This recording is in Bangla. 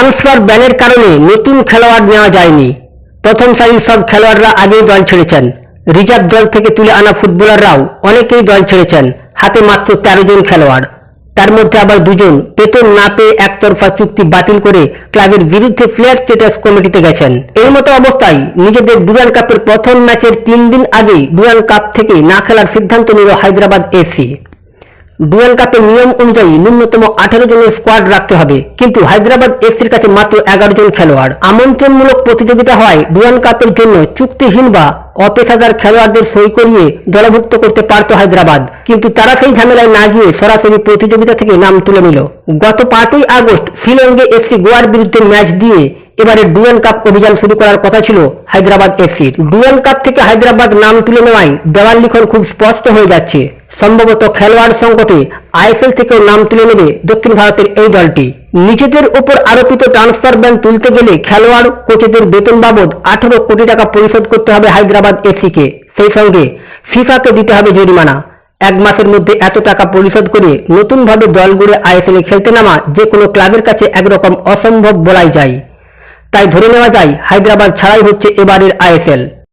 ট্রান্সফার ব্যানের কারণে নতুন খেলোয়াড় নেওয়া যায়নি। প্রথম সারির সব খেলোয়াড়রা আগেই দল ছেড়েছেন। রিজার্ভ দল থেকে তুলে আনা ফুটবলাররাও অনেকেই দল ছেড়েছেন, হাতে মাত্র তেরো জন খেলোয়াড়। তার মধ্যে আবার দুজন বেতন না পেয়ে একতরফা চুক্তি বাতিল করে ক্লাবের বিরুদ্ধে প্লেয়ার স্টেটাস কমিটিতে গেছেন। এই মতো অবস্থায় নিজেদের ডুরান কাপের প্রথম ম্যাচের তিন দিন আগে ডুরান কাপ থেকে না খেলার সিদ্ধান্ত নিল হায়দ্রাবাদ এফসি। ডুয়াল কাপের নিয়ম অনুযায়ী ন্যূনতম আঠারো জনের স্কোয়াড রাখতে হবে। কিন্তু হায়দ্রাবাদ এফসির কাছে মাত্র এগারো জন খেলোয়াড়। আমন্ত্রণমূলক প্রতিযোগিতা হয় ডুয়াল কাপের জন্য চুক্তিহীন বা অপেশাদার খেলোয়াড়দের সই করিয়ে দলভুক্ত করতে পারত হায়দ্রাবাদ। কিন্তু তারা সেই ঝামেলায় না গিয়ে সরাসরি প্রতিযোগিতা থেকে নাম তুলে নিল। গত পাঁচই আগস্ট শিলংয়ে এফসি গোয়ার বিরুদ্ধে ম্যাচ দিয়ে এবারে ডুয়েল কাপ অভিযান শুরু করার কথা ছিল হায়দ্রাবাদ এফসির ডুয়েল কাপ থেকে হায়দ্রাবাদ নাম তুলে নেওয়ায় দেওয়াল লিখন খুব স্পষ্ট হয়ে যাচ্ছে। সম্ভবত খেলোয়াড় সংকটে আইএসএল থেকেও নাম তুলে নেবে দক্ষিণ ভারতের এই দলটি। নিজেদের উপর আরোপিত ট্রান্সফার ব্যান তুলতে গেলে খেলোয়াড়, কোচেদের বেতন বাবদ আঠারো কোটি টাকা পরিশোধ করতে হবে হায়দ্রাবাদ এফসিকে। সেই সঙ্গে ফিফাকে দিতে হবে জরিমানা। এক মাসের মধ্যে এত টাকা পরিশোধ করে নতুনভাবে দল গড়ে আইএসএল খেলতে নামা যে কোনো ক্লাবের কাছে একরকম অসম্ভব বলাই যায়। তাই ধরে নেওয়া যায় হায়দ্রাবাদ ছাড়াই হচ্ছে এবারের আইএসএল।